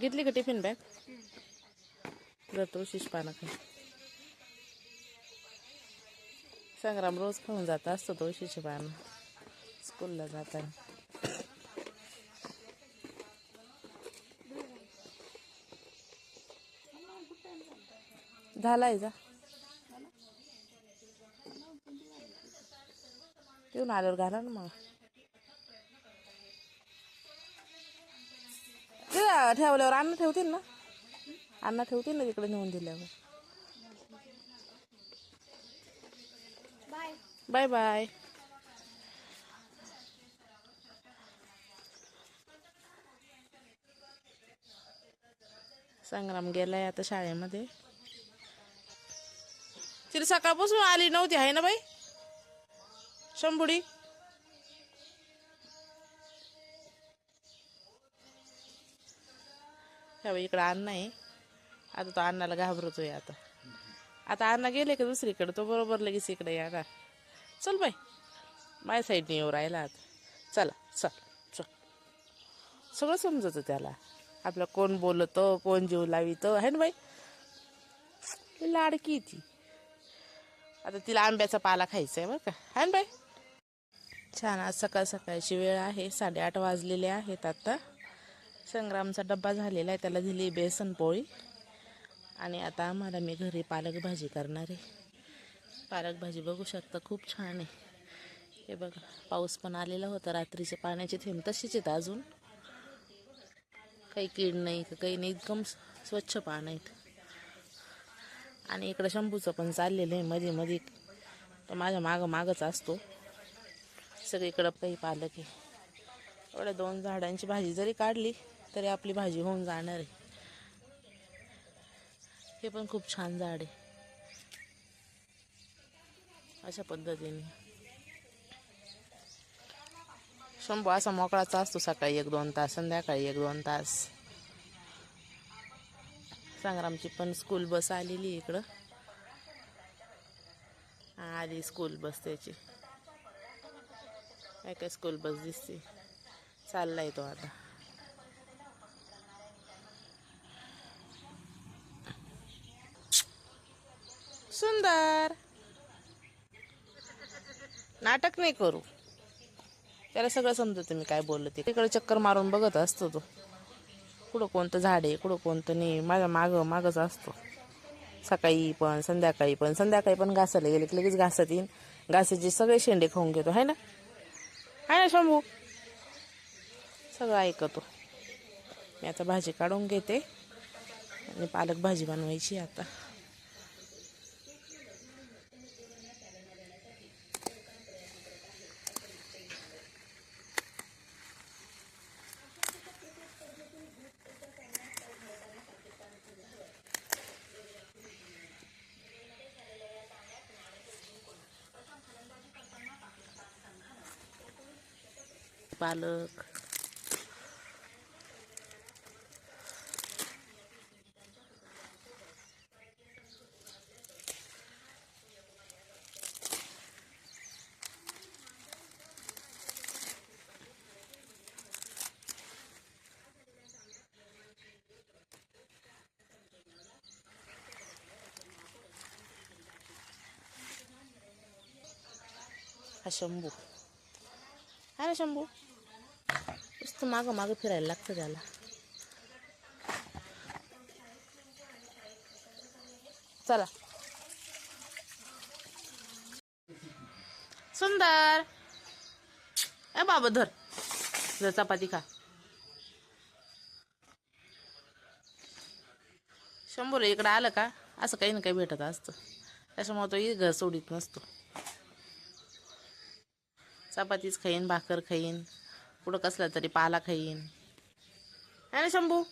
घेतली का tiffin bag? जातो शिश पाना खाई संग्राम रोज खाऊन जात असतो तो शिशी पानं. स्कूलला जाताना. झालाय जा. येऊन आल्यावर घाला ना मग. ठेवल्यावर अन्न ठेवतील ना? अन्न ठेवतील ना तिकडे नेऊन दिल्यावर. बाय. Bye bye. संग्राम गेलाय आता शाळेमध्ये. तिला सकाळपासून आली नव्हती आहे ना बाई? शंभुडी? ह्या बाई इकडं अण्णा आहे. आता तो अण्णाला घाबरतोय आता. आता अण्णा गेले का दुसरीकडे? तो बरोबर लगेच इकडे येणार. चल बाई. माझ्या साईडने येऊ राहिला आता. चला चल चल. सगळं समजतं त्याला. आपलं कोण बोलतं कोण जीव लावितं. आहे ना बाई? लाडकी ती. आता तिला आंब्याचा पाला खायचा आहे बरं का. आहे ना बाई? छान आज सकाळ सकाळची वेळ आहे. साडेआठ वाजलेले आहेत आता. संग्रामचा डब्बा झालेला आहे त्याला दिली बेसन पोळी. आणि आता आम्हाला मी घरी पालक भाजी करणार आहे. पालक भाजी बघू शकता खूप छान आहे. हे बघा पाऊस पण आलेला होता रात्रीचे पाण्याचे थेंब तशीच आहेत अजून. काही कीड नाही काही नाही एकदम स्वच्छ पाणी आहेत. आणि इकडं शंभूचं पण चाललेलं आहे मध्ये मध्ये तो माझ्या मागं मागच असतो. सगळीकडं काही पालक आहे. एवढ्या दोन झाडांची भाजी जरी काढली तरी आपली भाजी होऊन जाणार आहे. हे पण खूप छान झाड आहे. अशा पद्धतीने. शंभू असा मोकळाचा असतो सकाळी एक दोन तास संध्याकाळी एक दोन तास. संग्रामची पण स्कूल बस आलेली इकडं. हा, आली स्कूल बस त्याची. काय काय स्कूल बस दिसते? चाललाय तो आता. सुंदर. नाटक नाही करू. त्याला सगळं समजतं मी काय बोललं ते. तिकडे चक्कर मारून बघत असतो तो. कुठं कोणतं झाड आहे कुठं कोणतं नाही माझ्या मागं मागच असतो. सकाळी पण संध्याकाळी पण संध्याकाळी पण घासायला गेले की लगेच घासत येईन. घासाचे सगळे शेंडे खाऊन घेतो आहे ना? आहे ना शंभू? सगळं ऐकतो. मी आता भाजी काढून घेते. आणि पालक भाजी बनवायची आता. पालक हा शंभू आहे ना शंभू नुसतं मागं मागं फिरायला लागतं त्याला. चला. सुंदर. ए बाबा धर. जर चपाती खा. शंभर इकडं आलं का असं काही ना काही भेटत असतं. त्याच्यामुळे तो इ घर सोडित नसतो. चपातीच खाईन भाकर खाईन. पुढं कसला तरी पाला खाईन है ना शंभू?